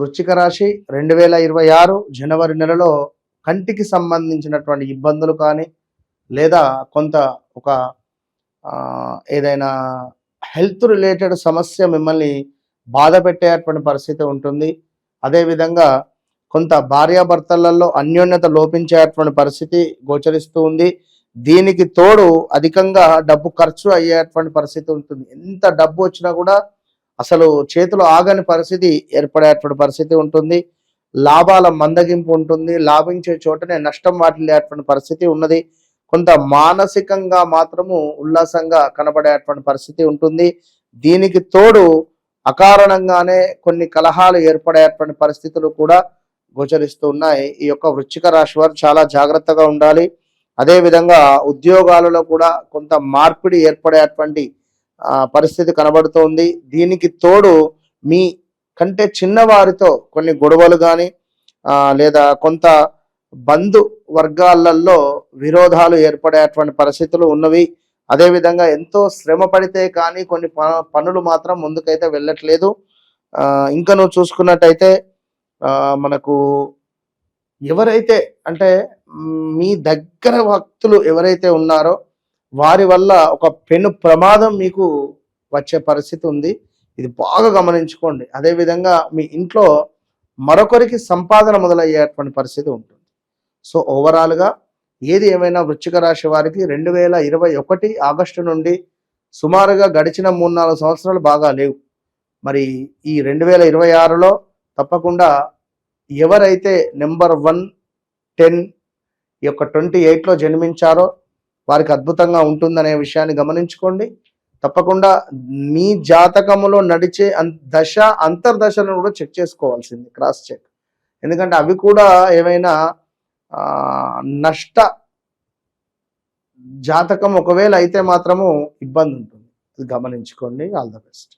వృశ్చిక రాశి రెండు వేల ఇరవై ఆరు జనవరి నెలలో కంటికి సంబంధించినటువంటి ఇబ్బందులు కానీ లేదా కొంత ఒక ఏదైనా హెల్త్ రిలేటెడ్ సమస్య మిమ్మల్ని బాధ పెట్టేటువంటి పరిస్థితి ఉంటుంది. అదేవిధంగా కొంత భార్యాభర్తలలో అన్యోన్యత లోపించేటువంటి పరిస్థితి గోచరిస్తూ ఉంది. దీనికి తోడు అధికంగా డబ్బు ఖర్చు అయ్యేటువంటి పరిస్థితి ఉంటుంది. ఎంత డబ్బు వచ్చినా కూడా అసలు చేతులు ఆగని పరిస్థితి ఏర్పడేటువంటి పరిస్థితి ఉంటుంది. లాభాల మందగింపు ఉంటుంది. లాభించే చోటనే నష్టం వాటిల్లేటువంటి పరిస్థితి ఉన్నది. కొంత మానసికంగా మాత్రము ఉల్లాసంగా కనబడేటువంటి పరిస్థితి ఉంటుంది. దీనికి తోడు అకారణంగానే కొన్ని కలహాలు ఏర్పడేటువంటి పరిస్థితులు కూడా గోచరిస్తూ ఉన్నాయి. ఈ యొక్క వృచ్చిక రాశి వారు చాలా జాగ్రత్తగా ఉండాలి. అదే విధంగా ఉద్యోగాలలో కూడా కొంత మార్పిడి ఏర్పడేటువంటి పరిస్థితి కనబడుతోంది. దీనికి తోడు మీ కంటే చిన్నవారితో కొన్ని గొడవలు కానీ లేదా కొంత బంధు వర్గాలలో విరోధాలు ఏర్పడేటువంటి పరిస్థితులు ఉన్నవి. అదేవిధంగా ఎంతో శ్రమ పడితే కానీ కొన్ని ప- పనులు మాత్రం ముందుకైతే వెళ్ళట్లేదు. ఇంకా నువ్వు చూసుకున్నట్టయితే మనకు ఎవరైతే అంటే మీ దగ్గర భక్తులు ఎవరైతే ఉన్నారో వారి వల్ల ఒక పెను ప్రమాదం మీకు వచ్చే పరిస్థితి ఉంది. ఇది బాగా గమనించుకోండి. అదేవిధంగా మీ ఇంట్లో మరొకరికి సంపాదన మొదలయ్యేటువంటి పరిస్థితి ఉంటుంది. సో ఓవరాల్గా ఏది ఏమైనా వృచ్చిక రాశి వారికి రెండు వేల ఇరవై ఒకటి ఆగస్టు నుండి సుమారుగా గడిచిన మూడు నాలుగు సంవత్సరాలు బాగా లేవు. మరి ఈ రెండు వేల ఇరవై ఆరులో తప్పకుండా ఎవరైతే నెంబర్ వన్ టెన్ ఈ యొక్క ట్వంటీ ఎయిట్లో జన్మించారో వారికి అద్భుతంగా ఉంటుందనే విషయాన్ని గమనించుకోండి. తప్పకుండా మీ జాతకములో నడిచే అన్- దశ అంతర్దశలను కూడా చెక్ చేసుకోవాల్సింది క్రాస్ చెక్. ఎందుకంటే అవి కూడా ఏవైనా నష్ట జాతకం ఒకవేళ అయితే మాత్రము ఇబ్బంది ఉంటుంది అది గమనించుకోండి. All the best.